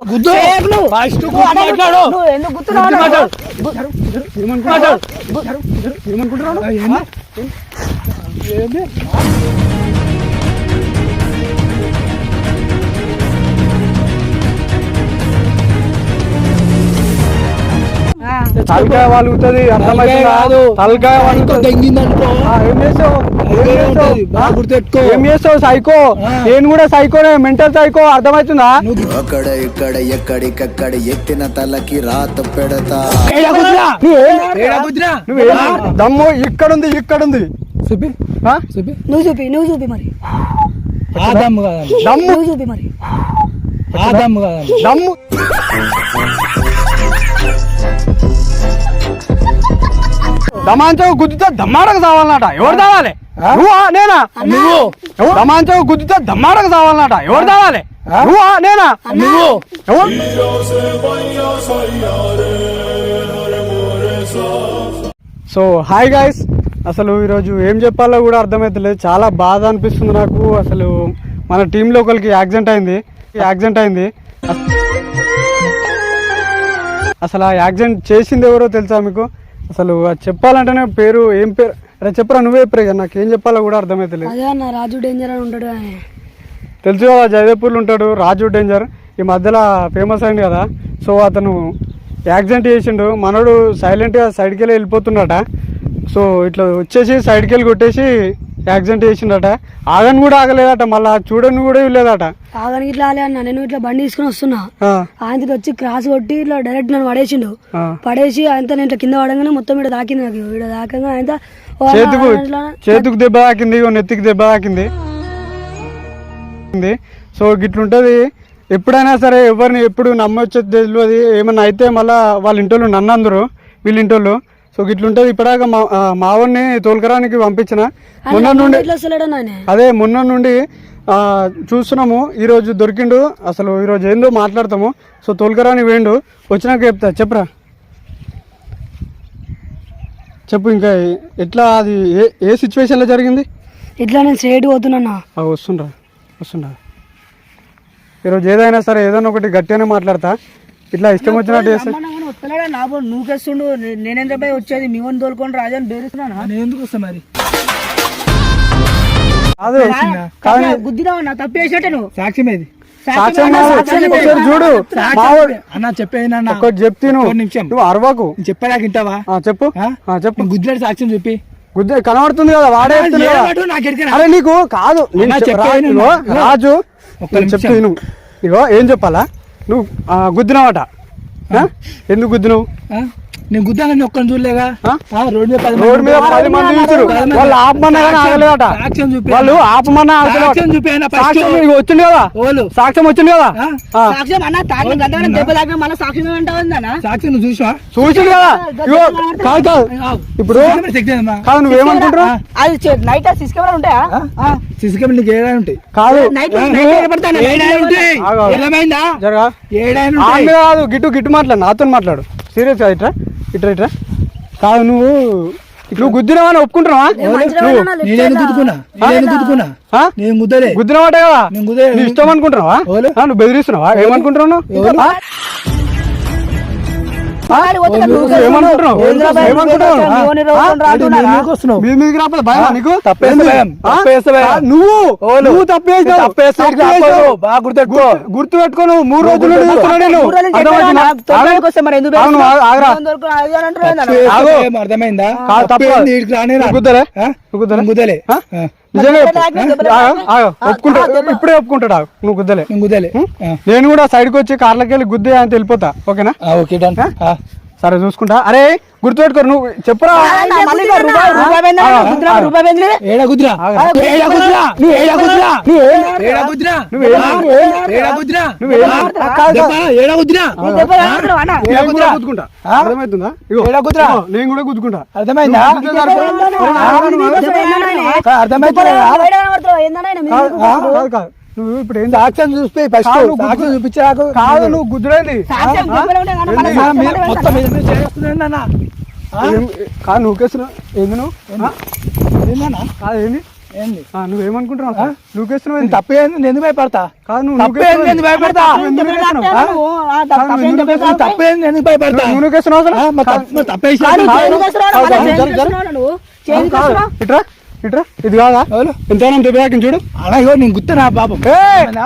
గుద్దు. ఫస్ట్ మాట్లాడు. ఎందుకు గుర్తున్నావు మాట్లాడు. మాట్లాడు. ఏమనుకుంటున్నావు ఏంది? తలకాయ వాలుగుతుంది అర్థమైందా కాదు. తలకాయ ఏం చేస్తావు సైకో. నేను కూడా సైకోనే మెంటల్ సైకో అర్థమవుతుందా అక్కడ ఇక్కడ ఎక్కడికక్కడ ఎత్తిన తలకి రాత పెడతా. దమ్ము ఇక్కడుంది ఇక్కడుంది. చూపి. ఆ? చూపి. నువ్వు చూపి నువ్వు చూపి మరి. ఆ దమ్ము దమ్ము. నువ్వు చూపి మరి. ఆ దమ్ము. దమ్ము. దమాంచవు గుద్దుతో దమ్మాడకు సావాలన్నట. ఎవరు దావాలి ఆ? నువ్వా నేనా? నువ్వు. దమాంచవు గుద్దుతో దమ్మాడకు సావాలన్నట. ఎవరు? నువ్వా నేనా? నువ్వు. ఎవరు? సో హాయ్ గాయస్ అసలు ఈరోజు ఏం చెప్పాలో కూడా అర్థమవుతలేదు చాలా బాధ అనిపిస్తుంది నాకు. అసలు మన టీంలో ఒకరికి యాక్సిడెంట్ అయింది. యాక్సిడెంట్ అయింది. అసలు ఆ యాక్సిడెంట్ చేసింది ఎవరో తెలుసా మీకు? అసలు అది చెప్పాలంటేనే పేరు ఏం పేరు? అరే చెప్పరా నువ్వే కదా నాకు ఏం చెప్పాలో కూడా అదే అన్న రాజు డేంజర్ అని ఉంటాడు ఆయన. తెలుసు కదా జయదేపూర్లో ఉంటాడు రాజు డేంజర్. ఈ మధ్యలో ఫేమస్ అయింది కదా. సో అతను యాక్సిడెంట్ చేసిండు. మనోడు సైలెంట్గా సైడ్కి వెళ్ళి వెళ్ళిపోతుండట సో ఇట్లా వచ్చేసి సైడ్కి వెళ్ళి కొట్టేసి యాక్సిడెంట్ చేసిండట. ఆగని కూడా ఆగలేదట మళ్ళీ చూడని కూడా ఇవ్వలేదట. ఆగనికి ఇట్లా ఆలే అన్న నేను ఇట్లా బండి తీసుకుని వస్తున్నా. ఆ, ఆయనకి వచ్చి క్రాస్ కొట్టి ఇట్లా డైరెక్ట్ నన్ను పడేసిండు. పడేసి ఆయనతో నేను ఇట్లా కింద పడంగానే మొత్తం ఇక్కడ తాకింది నాకు. ఇక్కడ తాకంగా ఆయన చేతుకు చేతుకు దెబ్బ తాకింది నెత్తికి దెబ్బ తాకింది. సో గిట్లుంటది. ఎప్పుడైనా సరే ఎవరిని ఎప్పుడు నమ్మొచ్చేది తెలియదు ఏమన్నా అయితే మళ్ళా వాళ్ళ ఇంటోళ్ళు నన్ను అందరు వీళ్ళ ఇంటోళ్ళు. సో గిట్లుంటది. ఇప్పటిదాకా మా మావన్ని తోలుకరానికి పంపించిన. మొన్న నుండి అదే మొన్న నుండి ఆ, చూస్తున్నాము. ఈరోజు దొరికిండు. అసలు ఈరోజు ఏందో మాట్లాడతాము. సో తోలుకరాని వేయండు వచ్చినాక చెప్తా. చెప్పరా? చెప్పు ఇంకా. ఎట్లా అది ఏ ఏ సిచ్యువేషన్లో జరిగింది? ఇట్లా నేను స్ట్రేట్ పోతున్నా వస్తుండ్రా. వస్తుండ్రా. ఈరోజు ఏదైనా సరే ఏదైనా ఒకటి గట్టిగానే మాట్లాడతా. ఇట్లా ఇష్టం వచ్చినట్టు చేస్తే వస్తలేడా? నా నువ్వుకేస్తుండు నేనేం చెప్పి? వచ్చేది మీ వన్ తోలుకొని రాజా అని బేరుస్తున్నానా? నేను ఎందుకు వస్తా మరి? కాదు. కాదు గుద్దినావు? నా తప్పు చేసినట్టే నువ్వు. సాక్ష్యం ఏది సాక్ష్యం కాదు. ఒకసారి చూడు. మావాడు అన్న చెప్పేనా ఒకటి చెప్తీను ఒక్క నిమిషం. నువ్వు అరవకు. చెప్పాక వింటావా? ఆ, చెప్పు. ఆ? ఆ, చెప్పు. గుద్దులాడి సాక్ష్యం చెప్పి. గుద్ద కనబడుతుంది కదా వాడే చెప్తుంది కదా. ఏవాడు నాకు ఎరికనా? అరే నీకు కాదు. నేను అన్నా, చెప్- రాజు ఒక్క నేను నిమిషం. చెప్తే విను. ఇగో ఏం చెప్పాలా? నువ్వు గుద్దినావట? ఎందుకు గుద్దినావు? నేను గుద్దానని ఒక్కని చూడలేగా? రోడ్డు మీద రోడ్డు మీద మంది పది మంది చూసారు. వాళ్ళు ఆపమన్నా కానీ సాక్ష్యం- ఆగలేదట. సాక్ష్యం చూపి వాళ్ళు ఆపమన్నా సాక్ష్యం ఆగలేదట. చూపి అయినా ఫస్ట్. సాక్ష్యం వచ్చింది కదా? ఓలు. సాక్ష్యం వచ్చింది కదా? సాక్ష్యం అన్న గంటగా దెబ్బ మళ్ళీ సాక్ష్యం ఏమంటావు అన్న సాక్ష్యం నువ్వు చూసా చూసింది కదా? ఇగో కాదు కాదు. ఇప్పుడు కాదు నువ్వేమనుకుంటున్నావు అది నైట్ సీసీ కెమెరా ఉంటాయా? సిసి కెమెరా నీకు ఏడాయి ఉంటాయి కాదు. నైట్ నువ్వు ఏడాయి ఉంటాయి ఏడాయి ఉంటాయి కాదు గిట్టు గిట్టు మాట్లాడు నాతో మాట్లాడు. సీరియస్ ఇట్రా ఇట్రా ఇట్రా. కాదు నువ్వు నువ్వు గుద్దినావని ఒప్పుకుంటున్నావా? నువ్వు నేనేం గుద్దుకున్నా నేనేం గుద్దుకున్నా ఆ? నేను గుద్దలే గుద్దినవాటే కదా? నేను గుద్దే- నీ ఇష్టం అనుకుంటున్నావా? నువ్వు బెదిరిస్తున్నావా? ఏమనుకుంటున్నావు నువ్వు? తప్పేసావు. బాగా. గుర్తు- గుర్తు పెట్టుకో నువ్వు. మూడు రోజులు అర్థమైందా? ఇప్పుడే ఒప్పుకుంటాడు. నువ్వు గుద్దలే. నేను గుద్దలే. నేను కూడా సైడ్కి వచ్చి కార్లకి వెళ్ళి గుద్దే అని వెళ్ళిపోతా ఓకేనా? ఓకే. సరే చూసుకుంటా. అరే గుర్తుపెట్టుకో నువ్వు చెప్పురా. అర్థమవుతుందా నేను కూడా గుద్దుకుంటా. అర్థమైందా? కాదు. నువ్వు ఇప్పుడు ఏం సాక్ష్యం చూస్తే ఫస్ట్ సాక్ష్యం చూపించాకు కాదు నువ్వు గుద్దురేంది మొత్తం కాదు నువ్వు? కేసున్నావు ఏంది నువ్వు కాదు ఏంది? ఏంది? ఆ, నువ్వేమనుకుంటున్నావు? అసలు? నువ్వుకేస్తున్నావు ఏంది? తప్పు ఏంది? నేను ఎందుకు భయపడతా? కాదు నువ్వు తప్పు ఏంది? నేను ఎందుకు భయపడతా? ఎందుకు తప్పు భయపడతా? నువ్వు నువ్వుకేస్తున్నావు అసలు? ఇట్రా ఇది కాదా? ఎంతైనా దెబ్బతాకింది చూడు. అలా ఇగో నేను గుర్తున్నా పాపం?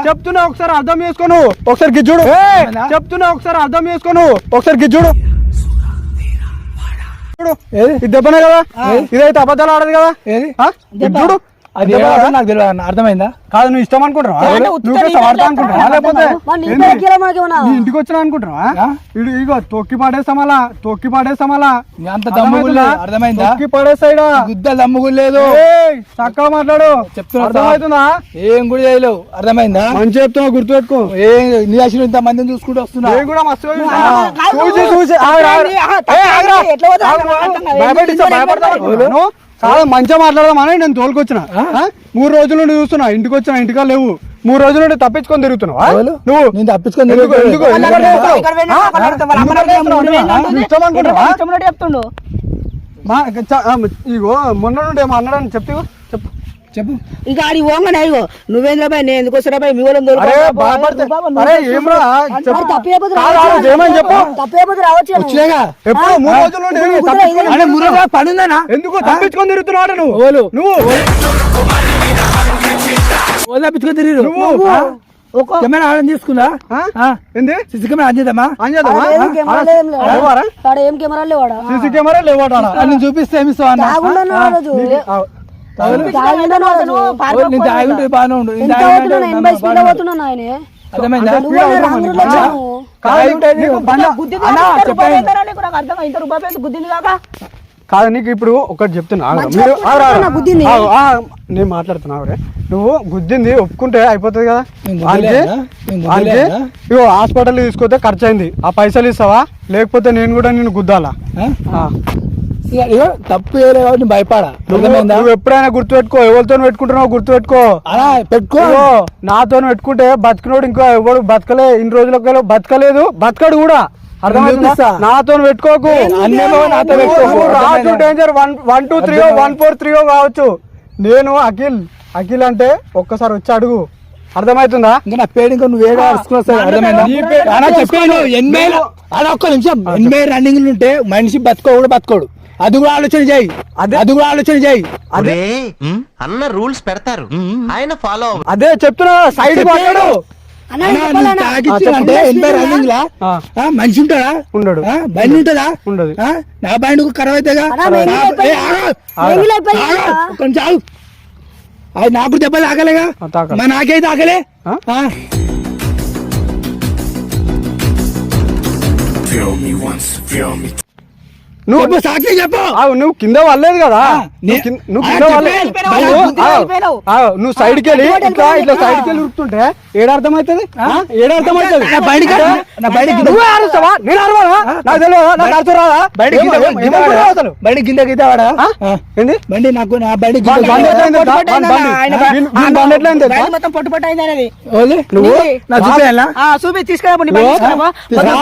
చెప్తున్నా ఒకసారి అర్థం చేసుకోను ఒకసారి గిజ్జుడు ఏమన్నా? చెప్తున్నా ఒకసారి అర్థం చేసుకోను ఒకసారి గిజ్జుడు చూడు. ఏది? ఇది దెబ్బనే కదా? ఇదైతే అబద్ధాలు ఆడదు కదా? ఏది? ఆ? అది? నాకు తెలియదు అన్న. అర్థమైందా? కాదు నువ్వు ఇష్టం అనుకుంటున్నావా? ఇంటికి వచ్చినా అనుకుంటున్నావా? ఇగో తొక్కి పడేస్తాం అలా తొక్కి పడేస్తాం అలా అంత దమ్ము కూడా లేదు, అర్థమైందా? తొక్కి పడేస్తాయిడా? గుద్ద దమ్ము కూడా లేదు ఏయ్, చక్కగా మాట్లాడు. చెప్తున్నా అర్థమవుతుందా ఏం కూడా చేయలేవు. అర్థమైందా? మంచి చెప్తున్నా గుర్తుపెట్టుకో. ఏం నీ అసలు ఇంత మందిని చూసుకుంటూ వస్తున్నా. నేను కూడా మస్తు చూసి చూసి. చాలా మంచిగా మాట్లాడదామని నేను తోలుకొచ్చిన? మూడు రోజుల నుండి చూస్తున్నా. ఇంటికి వచ్చిన ఇంటికా లేవు. మూడు రోజుల నుండి తప్పించుకొని తిరుగుతున్నావా? నువ్వు? నేను తప్పించుకొని ఇగో మొన్న నుండి ఏమో అన్నాడని చెప్తే చెప్పు. ఇంకా ఆడి నువ్వేంద్ర బాయ్ నేను ఎందుకు బాయ్? మీ వాళ్ళని ఎందుకు? తప్పించుకొని తిరుగుతున్నాడు నువ్వు. తప్పించుకొని తిరిగి నువ్వు. ఒక కెమెరా ఆన్ చేసుకుందా? ఆ? ఏంది? సిసి కెమెరా ఆన్ చేద్దామా? ఆన్ చేద్దామా? ఆడ ఏం కెమెరా లేదు, ఏం లేదు. లేవారా? ఆడ ఏం కెమెరా లేవాడా? సీసీ కెమెరా లేవాట ఆడ. అది నేను చూపిస్తే ఏమి బాగానే ఉండు. ఎనభై స్పీడ్. పోతున్నాను ఆయన అంటే? కాదు, నీకు ఇప్పుడు ఒకటి చెప్తున్నా. నేను మాట్లాడుతున్నా. నువ్వు గుద్దింది ఒప్పుకుంటే అయిపోతుంది కదా? గుద్దిలేనా? ఇగో హాస్పిటల్ తీసుకొస్తే ఖర్చు అయింది ఆ పైసలు ఇస్తావా? లేకపోతే నేను కూడా నేను గుద్దాలా. ఇక తప్పు చేయలే కాబట్టి భయపడా. నువ్వు ఎప్పుడైనా గుర్తుపెట్టుకో ఎవరితో పెట్టుకుంటున్నావు గుర్తుపెట్టుకో. అలా పెట్టుకో. నాతో పెట్టుకుంటే బతికినోడు ఇంకో ఎవడు బతకలే ఇన్ని రోజులకు బతకలేదు బతకడు కూడా. నాతో పెట్టుకోకు. నాతో? Danger one one two three one four three కావచ్చు. నేను అఖిల్ అఖిల్ అంటే ఒక్కసారి వచ్చి అడుగు. అర్థమవుతుందా ఇంకా నా పేరు ఇంకా నువ్వు ఏదో అర్థమైందా? చెప్పాను ఎనభై ఒక్క నిమిషం. ఎనభై రన్నింగ్ ఉంటే మనిషి బతుకోడు బతుకోడు. అది కూడా ఆలోచన చేయి. అదే. అది కూడా ఆలోచన చేయి. అదే. అన్న రూల్స్ పెడతారు. ఆయన ఫాలో అదే చెప్తున్నా సైడ్. ఎనభై లా. ఆ, మనిషి ఉంటాడా? ఉండడు. ఆ, బండి ఉంటుందా? ఉండదు. ఆ, నా బండి ఖరాబ్ అవుతాయిగా ఆగు. అది నాకు దెబ్బలు తాగలేగా? ఆ, తాకలే. మా నాకైతే తాగలే. నువ్వు సాక్షి చెప్పు ఆగు, నువ్వు కింద వల్లేదు కదా నువ్వు కింద- నువ్వు నువ్వు సైడ్కి వెళ్ళి ఇట్లా. ఇట్లా సైడ్కి వెళ్ళి ఉరుకుతుంటే ఏడ అర్థమవుతుంది ఏడ అర్థమవుతుంది నా బండి కింద- నా బండి కింద- నువ్వే అరుస్తావా నేను అరవాలా నాకు తెలియదు నాకు అర్థం రాదా ఏమ- కింద వాడా? బండి. ఏంది నాకు నా బండి నువ్వు నా చూపి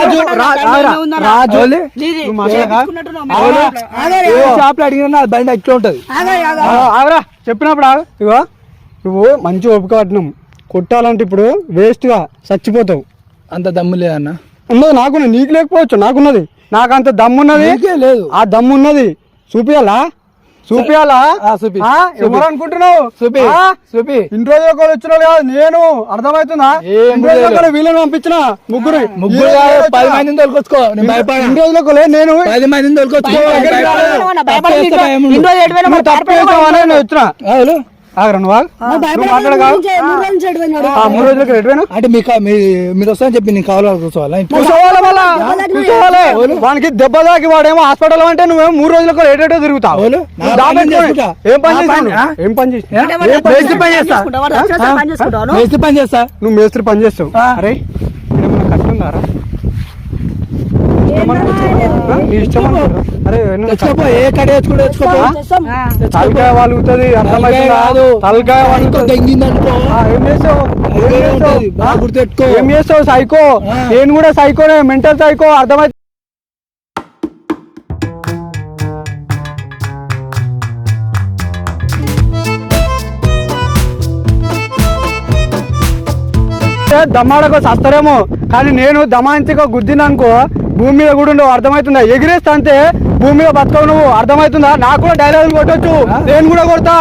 తీసుకురా. రాజు. షాప్లో అడిగినా నా బండి ఎట్లా ఉంటది. ఆగరే, చెప్పినప్పుడు ఆగు. ఇగో నువ్వు మంచి ఓపిక పట్టినాం. కొట్టాలంటే ఇప్పుడు వేస్ట్గా చచ్చిపోతావు. అంత దమ్ము లేదన్న ఉన్నది నాకున్నది. నీకు లేకపోవచ్చు నాకున్నది. నాకు అంత దమ్మున్నది. లేదు. ఆ దమ్మున్నది. చూపియాలా? చూపియాలా? ఆ, చూపి. చూపి. రోజులు ఒకరు వచ్చిన కాదు నేను. అర్థమవుతుందా? వీళ్ళని పంపించిన ముగ్గురు ముగ్గురు. పది మందిని తోలుకొచ్చుకో. నేను ఇన్ని భయపడ రోజులు ఒకరు నేను. పది మందిని తోలుకొచ్చుకో. ఇంట్లో-. ఇంట్లో తప్పు నేను వచ్చిన. అవును. ఆగరా నువ్వు ఆగు. నువ్వు మాట్లాడగా ఆ మూడు రోజులకి రెడీవేనా అంటే మీకు మీ- మీరు వస్తారని చెప్పి నేను కావాలి కూర్చోవాలా? వానికి దెబ్బ తాకి వాడేమో హాస్పిటల్ అంటే నువ్వేమో మూడు రోజులకు ఏటేటో తిరుగుతావు. పని. ఏం? ఏం మేస్త్రి పని చేస్తా. పని చేసుకుంటావు? మేస్త్రి పని చేస్తా. నువ్వు మేస్త్రి పని చేస్తావు. అరే కట్టుందారా ఇష్టం సైకో? నేను కూడా సైకోనే మెంటల్ సైకో అర్థమైతే దమ్మాడకో సస్తారేమో కానీ నేను దమాయించకో గుద్దినానుకో భూమి మీద కూడా ఉండవు అర్థమవుతుందా? ఎగిరేస్తా అంతే భూమి మీద బతకవు నువ్వు అర్థమవుతుందా? నాకు కూడా డైలాగులు కొట్టొచ్చు నేను కూడా కొడతా.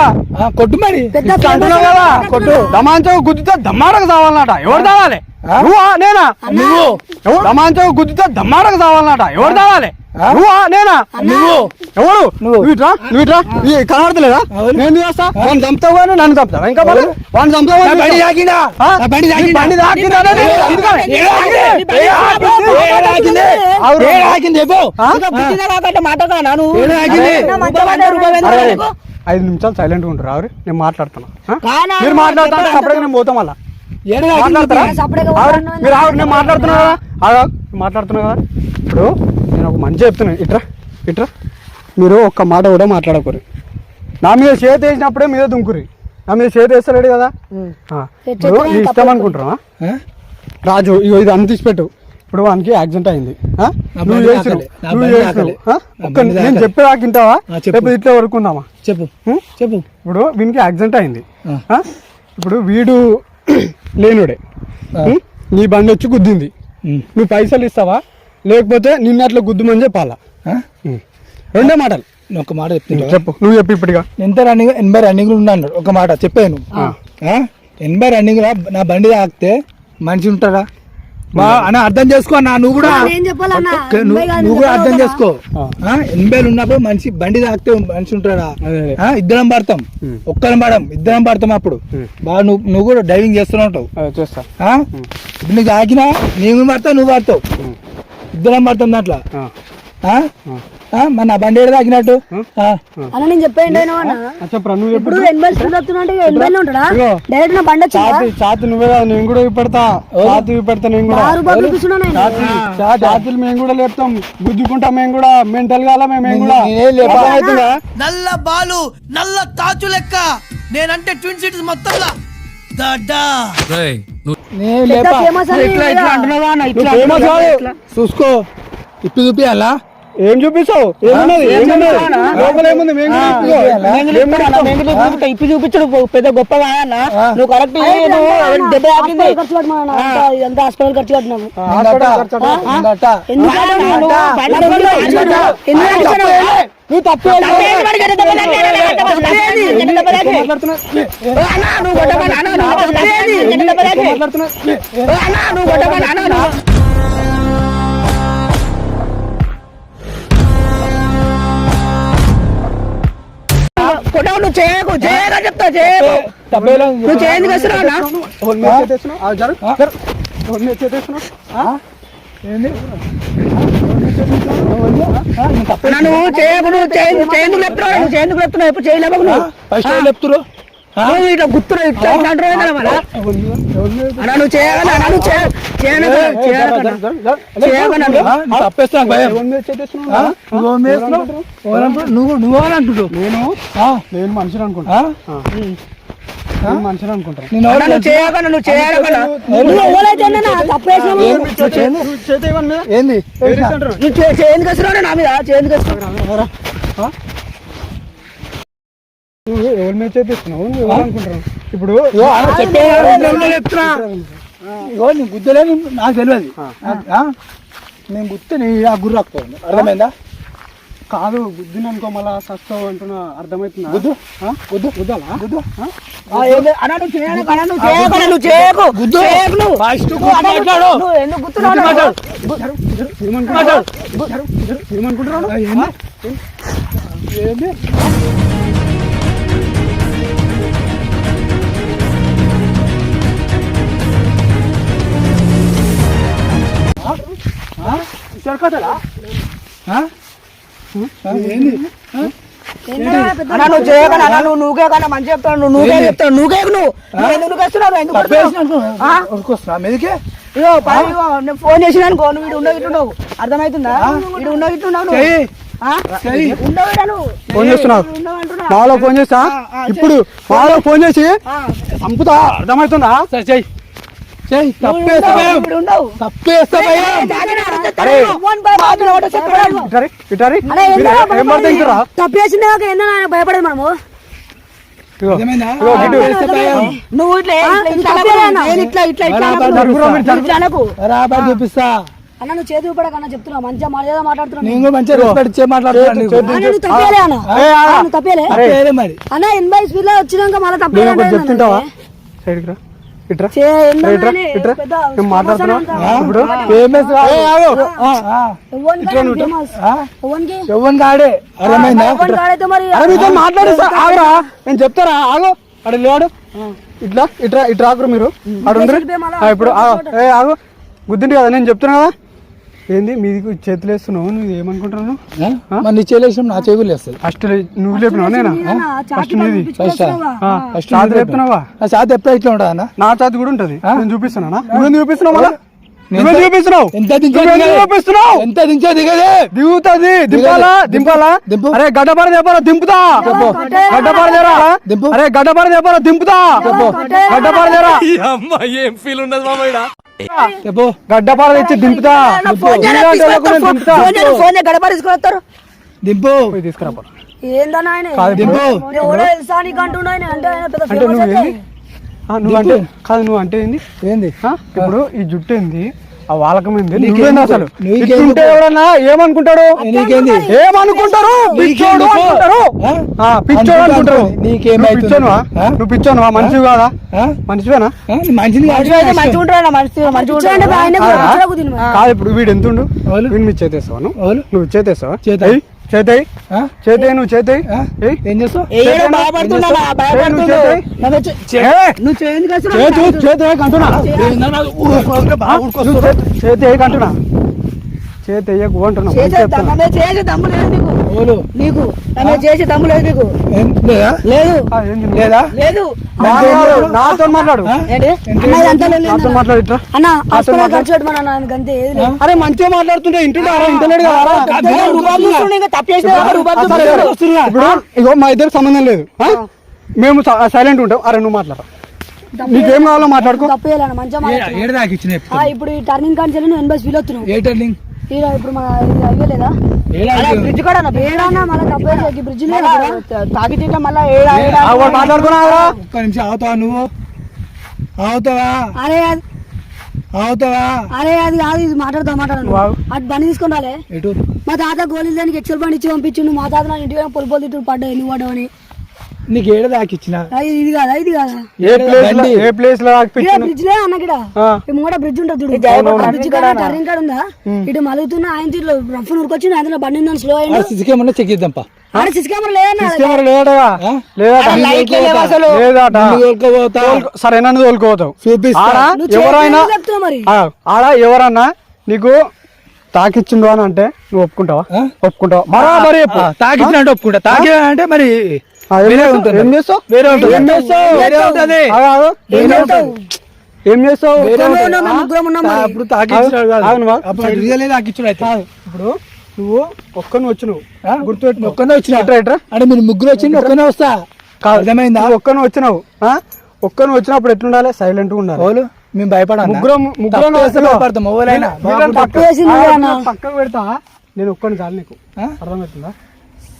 కొట్టు మరి. అంటున్నావు కదా? కొట్టు. దమాయించక గుద్దితే దమ్మాడకు సావాలన్నట. ఎవరు తావాలి నువ్వా? నేనా? నువ్వు. దమాయించక గుద్దితే దమ్మాడకు సావాలన్నట. ఎవరు తావాలి నువ్వా? నేనా? నువ్వు? ఎవరు? నువ్వు. ఇట్రా నువ్వు ఇట్రా ఈ కనబడతలేదా? నేను చేస్తా? వాడిని చంపుతావు నన్ను చంపుతావు? ఇంకా వాడిని చంపుతావు బండి తాకిందా? తాకిందా? తాకిందా? ఐదు నిమిషాలు సైలెంట్గా ఉంటారు ఎవరు నేను మాట్లాడుతున్నా? మీరు మాట్లాడుతా అప్పటికి నేను పోతాం మళ్ళా. ఏడు తాకింది మాట్లాడతారా నేను సపరేట్గా ఆవిడ, పోతాను. మీరు ఆవిడ నేను మాట్లాడుతున్నా కదా? మాట్లాడుతున్నా కదా? ఇప్పుడు నేను ఒక మంచి చెప్తున్నాను ఇట్రా ఇట్రా. మీరు ఒక్క మాట కూడా మాట్లాడకూరు నా మీద చేతి వేసినప్పుడే మీద దుంకురి నా మీద చేతి వేస్తలేడు కదా. ఆ. ఇప్పుడు నీ ఇష్టం అనుకుంటున్నా ఆ? రాజు ఇగో ఇది అన్ని తీసిపెట్టు. ఇప్పుడు వానికి యాక్సిడెంట్ అయింది. నువ్వు చేసినావు. నువ్వు చేసినావు. ఒక్క నేను తాకలే. చెప్పే దాకింటావా ఆ, చెప్పు. రేపు ఇట్లా వరకుందామా చెప్పు? చెప్పు. ఇప్పుడు వీనికి యాక్సిడెంట్ అయింది? ఇప్పుడు వీడు లేనుడే? నీ బండి వచ్చి గుద్దింది. నువ్వు పైసలు ఇస్తావా? లేకపోతే నిన్ను అట్లా గుద్దుమని చెప్పాలా. రెండే మాటలు. ఒక మాట చెప్పు. నువ్వు చెప్పు ఇప్పటిగా. ఎంత రన్నింగ్ ఎనభై రన్నింగ్ ఉన్నాడు ఒక మాట చెప్పాను ఆ? ఎనభై రన్నింగ్ నా బండి తాకితే మనిషి ఉంటారా బా అని అర్థం చేసుకో అన్న నువ్వు కూడా నువ్వు ఎనభై నువ్వు కూడా ఎనభై అర్థం? చేసుకో? ఎనభైలు ఉన్నప్పుడు మనిషి బండి తాకితే మనిషి ఉంటాడా? ఇద్దరం పడతాం. ఒక్కరం పడం ఇద్దరం పడతాం అప్పుడు. బాగా నువ్వు నువ్వు కూడా డ్రైవింగ్ చేస్తూనే ఉంటావు. నీకు తాకినా నేను పడతావు నువ్వు పడతావు. ఇద్దరం పడతాం దాంట్లో. ఆ. ఆ? ఆ? మరి నా బండి ఏడు తాకినట్టు? ఆ. అన్న నేను చెప్పేయండి అన్న? ఆ, చెప్పురా నువ్వు ఇప్పుడు ఎనభై అంటే ఉంటాడా. డైరెక్ట్ నా బండి నేను కూడా చూపెడతా ఛాతి చూపెడతా నేను కూడా. ఛాతీలు మేము కూడా లేపుతాం. గుద్దుకుంటాం మేము కూడా. మెంటల్గా మేము కూడా? నల్ల బాలు నల్ల తాచు లెక్క. నేనంటే ట్విన్ సిటీస్ మొత్తంలా. దడ్డా. చూసుకో. ఇప్పి చూపియాలా? ఏం చూపిస్తావు. ఇప్పి చూపించడు పెద్ద గొప్ప అన్న నువ్వు కరెక్ట్ దెబ్బ ఎంత హాస్పిటల్ ఖర్చు కట్టినాము. ఎందుకంటే నువ్వు తప్పు కొట్టవు, నువ్వు చేయకు చేయకని చెప్తా చేయకు నువ్వు? ఏంది? అన్న, నువ్వు చేయకు నువ్వు చేయందుకు చెప్తున్నావు నువ్వు చేయందుకు చెప్తున్నావు ఎప్పుడు చేయలేవు నువ్వు నువ్వు ఇట్లా గుర్తురు ఇట్లా మళ్ళా? అన్న నువ్వు చేయగల అన్న నువ్వు? నువ్వు? నువ్వు నువ్వు అని అంటున్నావు నేను? నేను మనిషిని అనుకుంటా నేను నేను ఏంది? చేయందుకు నా మీద చేయందుకు ఎవరి మీద చేపిస్తున్నావు నువ్వు ఎవరు అనుకుంటున్నావు? ఇప్పుడు ఇగో ఆయన చెప్పే విధంగా చెప్తున్నా ఇగో నీ గుద్దలేదు నాకు తెలియదు. ఆ? నేను గుర్తు నీ ఆ గుర్రు రాకపోయింది అర్థమైందా? కాదు బుద్ధిని అనుకో మళ్ళా సస్తావు అంటున్నా అర్థమవుతుందా? గుద్దు? గుద్దు గుద్దాలా ఏంది? అన్న నువ్వు అన్న నువ్వు మంచి చెప్తాను నువ్వు నువ్వు నువ్వు ఎందుకు మీదకే? నేను ఫోన్ చేసిన అనుకో నువ్వు ఇటు ఉండవు. ఇటు ఉండవు అర్థమవుతుందా ఇటు ఉండవు ఇటు ఉండవు. నువ్వు. చెయ్యి. ఆ? చెయ్యి. ఉండవు ఇటు నువ్వు. ఫోన్ చేస్తున్నావు. మాలో ఫోన్ చేస్తా? ఇప్పుడు మాలో ఫోన్ చేసి. చంపుతా. అర్థమవుతుందా సరే చెయ్యి. భయపడేది మనము. నువ్వు చూపిస్తా. అన్న నువ్వు చేతి ఊపడకన్నా చెప్తున్నా మంచిగా మర్యాద మాట్లాడుతున్నా నేను కూడా మంచిగా రెస్పెక్ట్ ఇచ్చే మాట్లాడుతున్నాను నీకు. అన్న, నువ్వు తప్పేలే అన్న. అన్న, అన్న ఎనభై స్పీడ్లో వచ్చినాక మళ్ళీ తప్పేలే అన్న చెప్తుంటావా? ఇట్రా. ఇట్రా ఇట్రా. నేను. ఇప్పుడు ఫేమస్. ఎవరికి అర్థమైందా? మాట్లాడిస్తా ఆగురా. చెప్తారా? ఆగు. అక్కడ లేవాడు ఇట్లా ఇట్రా ఇట్రా ఆగురు మీరు. అక్కడ ఇప్పుడు ఆ, ఏ ఆగు. గుద్దింటి కదా నేను చెప్తున్నా కదా? ఏంది? మీది చేతులు వేస్తున్నావు? నువ్వు ఏమనుకుంటున్నావు? మరి నీ చేయలేసిన నా చెవులు వేస్తుంది ఫస్ట్ నువ్వు లేపినావు నేనా? ఫస్ట్ నీది. ఫస్ట్ చాతి లేపుతున్నావా నా చేత ఎప్పుడు ఇట్లా ఉండదా నా చాతి కూడా ఉంటది. నేను చూపిస్తున్నా నువ్వేం చూపిస్తున్నావు మళ్ళా? నువ్వేం చూపిస్తున్నావు? ఎంత? చూపిస్తున్నావు? ఎంత దించా దిగదే దిగుతుంది దింపాలా? దింపాలా? దింపు. అరే గడ్డపార చెప్పాలా? దింపుతా. గడ్డపార చేరా దింపు. అరే గడ్డపార చెప్పాలా? దింపుతా. గడ్డపార చేరా దింపుతా. దింపు. తీసుకురా. ఏందన్నా దింపు. అంటే ఆయన పెద్ద అంటే famous నువ్వు అంటే కాదు నువ్వు అంటే ఏంది? ఏంది? ఆ? ఇప్పుడు ఈ జుట్టు ఏంది? ఆ వాలకం ఏంది? నీకేం నువ్వేంది అసలు? ఇట్లుంటే ఎవరన్నా ఏమనుకుంటాడు నీకేంది? ఏమనుకుంటారు? పిచ్చోడు? అనుకుంటారు. పిచ్చోడు? నువ్వు పిచ్చోనువా? నువ్వు పిచ్చోనువా? మనిషి కాదా? మనిషివేనా కాదు ఇప్పుడు వీడు ఎంత ఉండు? ఎవరు? వీడు మీ చేతేస్తావా నువ్వు? చేతేస్తావా చేత. చేతేయ్? చేతేయ్ నువ్వు చేతేయ్. ఏం చేస్తావు? చేతు అంటున్నా చేతి వేయకు అంటున్నా మంచిగా చేసే దమ్ము లేదు నీకు. ఎవరు? నీకు. ఆమె చేసే దమ్ము లేదు నీకు. ఏం? లేదా? లేదు. ఆ, ఏంది? లేదా? లేదు. మాట్లాడు, నాతో మాట్లాడు. ఆ? ఏంటి? అన్న ఇదంతా లేదు నాతో అన్న. మాట్లాడు ఇట్లా అన్న హాస్పిటల్ ఖర్చు పెట్టమన్నా నాకు అంతే ఏది లేదు. అరే మంచిగా మాట్లాడుతుంటే ఇంటలేడు కదా రూపాయలు ఇంకా. ఇప్పుడు ఇగో మా ఇద్దరు సంబంధం లేదు. ఆ? మేము సైలెంట్ ఉంటాం. అరే నువ్వు మాట్లాడరా నీకేం కావాలో మాట్లాడుకో. తప్పు చేయాలన్న మంచిగా మాట్లాడు. ఏడు దాకా ఇచ్చిన ఆ, ఇప్పుడు ఈ టర్నింగ్ కాన్సల్ నువ్వు ఎనభై ఫీల్ వస్తున్నావు. ఏ టర్నింగ్ ఇప్పుడు మన ఇది హైవే లేదా ఏడా బ్రిడ్జ్ కూడా ఏడన్నా మళ్ళీ? బ్రిడ్జ్ లేదా తాగి మళ్ళీ. మాట్లాడుకున్నావా? ఒక్క నిమిషం నువ్వు? ఆగుతావా? అరే అది- ఆగుతావా? అరే అది కాదు ఇది మాట్లాడుతా మాట్లాడను. అటు బండి తీసుకొని రాలే. మా తాత గోళీలు దానికి ఎక్సెల్ బండి ఇచ్చి పంపించిండు. మా తాత నా ఇంటికి పొలి పొలి తిట్టు పడ్డాయి నువ్వు పడ్డావని. నీకు ఏడు దాకా ఇచ్చిన అది ఇది కాదా ఇది కాదా? ఏ ప్లేస్లో. ఏ ప్లేస్లో ఇక్కడ పిచ్చిన బ్రిడ్జ్ లే అన్న. ఈ ముంగట బ్రిడ్జ్ ఉంటుంది చూడు. బ్రిడ్జ్ కాడ టర్నింగ్ కాడ ఉందా? ఇటు మలుగుతున్న ఆయన తీరు రఫ్ ఉరికొచ్చి అందులో బండి ఉందని స్లో అయ్యిండు సిసికేమన్నా చెక్ చేద్దాంపా. ఆడ సిసి కెమెరా లేదన్న కెమెరా లేదటగా ఆ? లేదట. లైట్లే లేవు అసలు. లేదట. తోలుకోపోతా తోలుకో- సరే నన్ను తోలుకోవతావు చూపిస్తా. ఆడ? ఎవరైనా మరి? ఆడ? ఎవరన్నా నీకు తాకిచ్చిండు అని అంటే నువ్వు ఒప్పుకుంటావా? ఒప్పుకుంటావా? బరాబరి చెప్పు. తాకిచ్చినట్టు ఒప్పుకుంటా. తాకి అంటే మరి ఏం చేస్తావు? వేరే ఉంటుంది. ఏం చేస్తావు? తాకిచ్చుడు ఇప్పుడు నువ్వు ఒక్కను? గుర్తుపెట్టు. అంటే మీరు ముగ్గురు వచ్చింది ఒక్కనే వస్తా. అర్థమైందా? ఒక్కను వచ్చినావు? ఒక్కను వచ్చినప్పుడు ఎట్లుండాలి? సైలెంట్గా ఉండాలి. ఓలు మేము భయపడాలి ముగ్గురం ముగ్గురం భయపడతాం పక్కకు పెడతా. నేను ఒక్కని చాలు నీకు? అర్థమవుతుందా?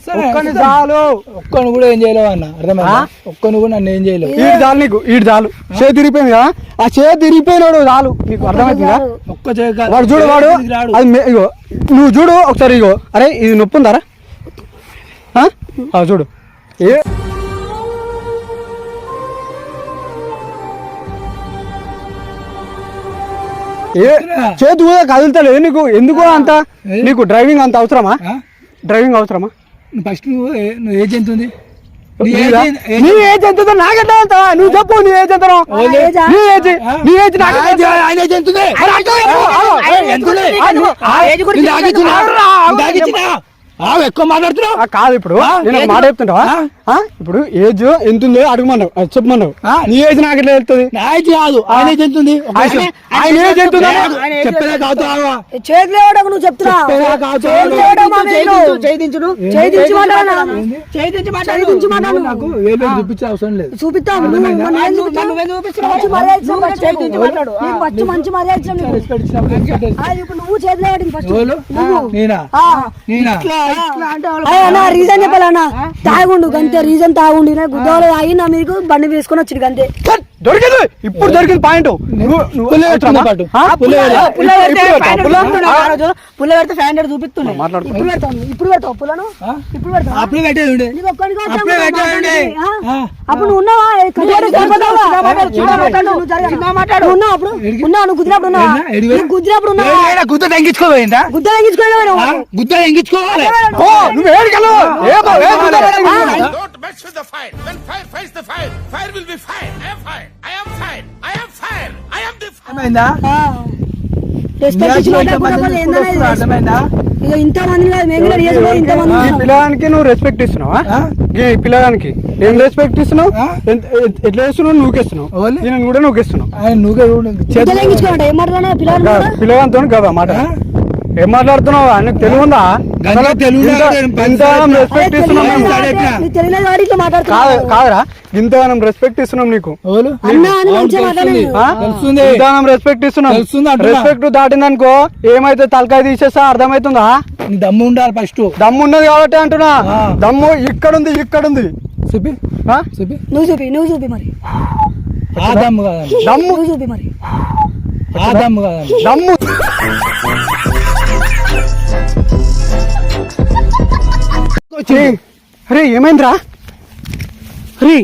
ఒక్కని. చాలు. ఒక్కను కూడా ఏం చేయలేవు అన్న. అర్థమైందా? ఒక్కను కూడా నన్ను ఏం చేయలేవు. ఈడు చాలు నీకు ఈడు చాలు. చేతి తిరిగిపోయింది కదా? ఆ చేతి తిరిగిపోయినాడు చాలు. నీకు అర్థమవుతుందా? ఒక్క. వాడు చూడు వాడు. అది ఇగో నువ్వు చూడు ఒకసారి ఇగో. అరే ఇది నొప్పి ఉందారా చూడు. ఏ? ఏ? చేతి కూడా కదులుతలేదు. నీకు ఎందుకు అంత? నీకు డ్రైవింగ్ అంత అవసరమా? డ్రైవింగ్ అవసరమా? ఫస్ట్ నువ్వు ఏ- ఏజ్ ఎంత ఉంది నీ? ఏజ్ ఎంతదో నాకెట్లా తెలుసా? నువ్వు చెప్పు నీ ఏజ్ ఎంతనో? నీ ఏజ్ నీ? ఆయన ఏజ్ ఎంత ఎక్కువ మాట్లాడుతున్నావు? కాదు ఇప్పుడు? నేను మాట చెప్తుంటావా? ఇప్పుడు ఏజ్ ఎంత ఉందో అడగమన్నావు చెప్పమన్నావు? నీ ఏజ్ నాకు ఎట్లా తెలుస్తుంది? నా ఏజ్ కాదు. ఆయన ఏజ్ ఎంత ఉంది? ఆయన- ఏజ్ ఎంత చెప్పేదా- కావుతావా చేతులు నువ్వు చెప్తున్నా. నాకు చూపించే అవసరం లేదు. నువ్వు? మంచి మంచి మర్యాద ఇప్పుడు చేతులు నేనా? నేనా? అన్న రీజన్ చెప్పాలన్న. తాగుండు గంతే రీజన్ తాగుండి. గుద్దవాళ్ళు తాగి నా మీకు బండి వేసుకొని వచ్చిండు గంతే. కట్! దొరికింది! ఇప్పుడు దొరికింది పాయింట్. పుల్ల పెడతా. ఫైవ్ హండ్రెడ్ చూపిస్తున్నాయి. ఇప్పుడు పెడతాను ఇప్పుడు పెడతావు? పుల్లను? ఇప్పుడు పెడతావు? అప్పుడే పెట్టేది. అప్పుడు నువ్వు ఉన్నావా? గుద్ద తెంగించుకోపోయిందా గుద్ద తగ్గించుకోలేవు ఆ? గుద్ద తెంగించుకోవాలి ఓ నువ్వు ఏడికెళ్ళు ఏదో ఏ గుద్దరాడు? Don't mess with the fire. When fire fights the fire, fire will be fire. I am fire. I am fire. I am fire. I am the fire. పిల్లగానికి నువ్వు రెస్పెక్ట్ ఇస్తున్నావా? ఈ పిల్లగానికి ఏం రెస్పెక్ట్ ఇస్తున్నావు? ఎట్లా ఇస్తున్నావు నూకేస్తున్నావు. నేను కూడా నూకేస్తున్నావు? పిల్లగానితో కదా మాట? ఏం మాట్లాడుతున్నావు? ఉందా ఉందా? నీకు. కాదు మాట్లాడుతున్నావు. కాదురా. ఇంతగానం రెస్పెక్ట్ ఇస్తున్నాం నీకు. ఇంతగానం రెస్పెక్ట్ ఇస్తున్నాం. రెస్పెక్ట్ దాటిందనుకో ఏమైతే తలకాయ తీసేస్తా అర్థమవుతుందా నీ దమ్ము ఉండాలి ఫస్ట్ దమ్ము ఉన్నది కాబట్టి అంటున్నా. దమ్ము ఇక్కడుంది ఇక్కడుంది. చూపి ఆ? చూపి నువ్వు చూపి నువ్వు చూపి మరి. ఆ దమ్ము దమ్ము. నువ్వు చూపి మరి. ఆ దమ్ము దమ్ము. అరే ఏమైందిరా? అరే